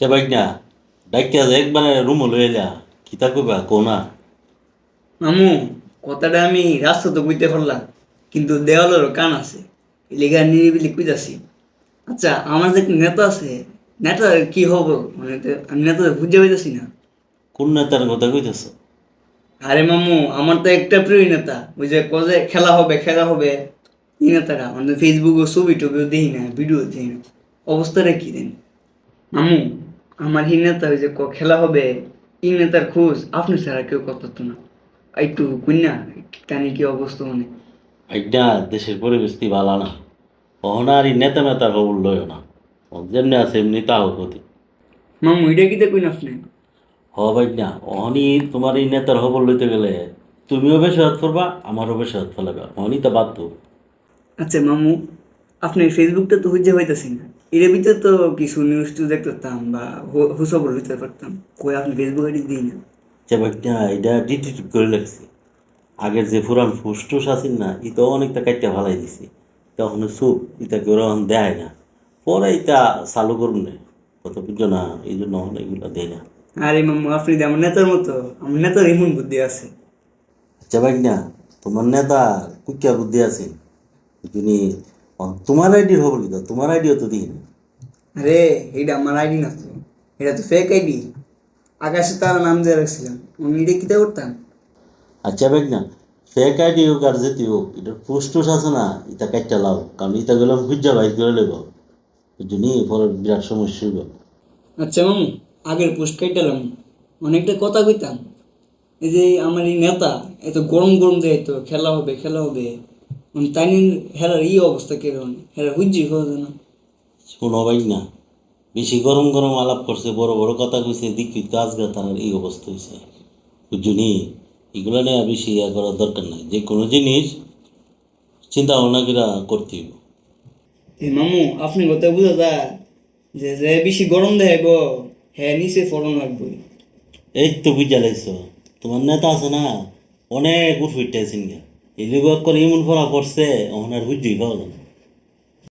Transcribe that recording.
কে bike না? ডাকিয়া যে একবারে রুম লয়ে যা। কিতা কইবা কোনা মামু কথাটা আমি রাস্তা তো বুঝতে পারলাম কিন্তু দেওয়ালেরও কান আছে। লেখা নিরিবিলি কুইতাছি। আচ্ছা আমার যে নেতা আছে নেতা কি হব মানে আমি নেতা বুঝতে পাইতেছি না। কোন নেতার কথা কইতেছ? আরে মামু আমার তো একটা প্রিয় নেতা ওই যে কজে খেলা হবে খেলা হবে। এই নেতাটা মানে ফেসবুকে ছবি টবিও দিই না ভিডিও দেখি না। অবস্থাটা কি দেন মামু আমার এই নেতা ওই যে ক- খেলা হবে এই নেতার খোঁজ আপনি ছাড়া কেউ করতো না। একটু কন্যা কানে কি অবস্থা মানে। না দেশের পরিবেশ ভালো না? অহনার এই নেতা নেতার খবর লয় না। যেমনি আছে এমনি তাও গতি মামু এটা কি দেখুন আপনি? হ না অহনি তোমার এই নেতার খবর লইতে গেলে তুমিও বেশি হাত করবা আমারও বেশি হাত ফেলাবে অহনি তো বাধ্য। আচ্ছা মামু আপনি ফেসবুকটা তো হুজে হইতেছি না। এর ভিতরে তো কিছু নিউজ টিউজ দেখতে পারতাম বা হুসবর হইতে পারতাম কই আপনি ফেসবুক আইডি দিই না। বাইক না এটা ডিটিট করে লাগছে আগের যে পুরান ফুসটুস আছিল না ই তো অনেকটা কাটতে ভালাই দিছি। তখন সুপ ইটা কেউ এখন দেয় না। পরে ইটা চালু করুন না। কত বুঝছ না এই জন্য এগুলো দেয় না। আরে মামু আপনি আমার নেতার মতো। আমার নেতার এমন বুদ্ধি আছে। আচ্ছা ভাই না তোমার নেতা কুকিয়া বুদ্ধি আছে। যিনি তোমার আইডি খবর কিন্তু তোমার আইডিও তো দিই না। আরে এইটা আমার আইডি না তো। এটা তো ফেক আইডি। আকাশে তার নাম দিয়ে রাখছিলাম। আমি এটা কিতা করতাম? আচ্ছা ভাই না। ফেক আইডি হোক আর যেটি হোক এটার পোস্টুস আছে না এটা কাটতে লাও। কারণ এটা গেলাম হুজ্জা বাইক করে লেব বুঝলি পরে বিরাট সমস্যা হইব। আচ্ছা মামু আগের পোস্ট কাইটালাম অনেকটা কথা কইতাম। এই যে আমার এই নেতা এত গরম গরম দেয় তো খেলা হবে খেলা হবে। তাই নিয়ে হেরার এই অবস্থা হেরা হুজ্জি হওয়া যায় না। শোনো ভাই না বেশি গরম গরম আলাপ করছে বড় বড় কথা কইছে দেখি গাছ গা তার এই অবস্থা হয়েছে বুঝলি এগুলো নিয়ে বেশি ইয়া করার দরকার নাই। যে কোনো জিনিস চিন্তা ভাবনা করে করতে হইব। মামু আপনি কথা বুঝা যায় যে যে বেশি গরম দেখাইব হ্যাঁ নিচে ফলন লাগবে এই তো বুঝা লাগছো। তোমার নেতা আছে না? অনেক উঠ হইতে আছেন গা এই লোক করে ইমন পড়া পড়ছে ওনার বুঝি পাওয়া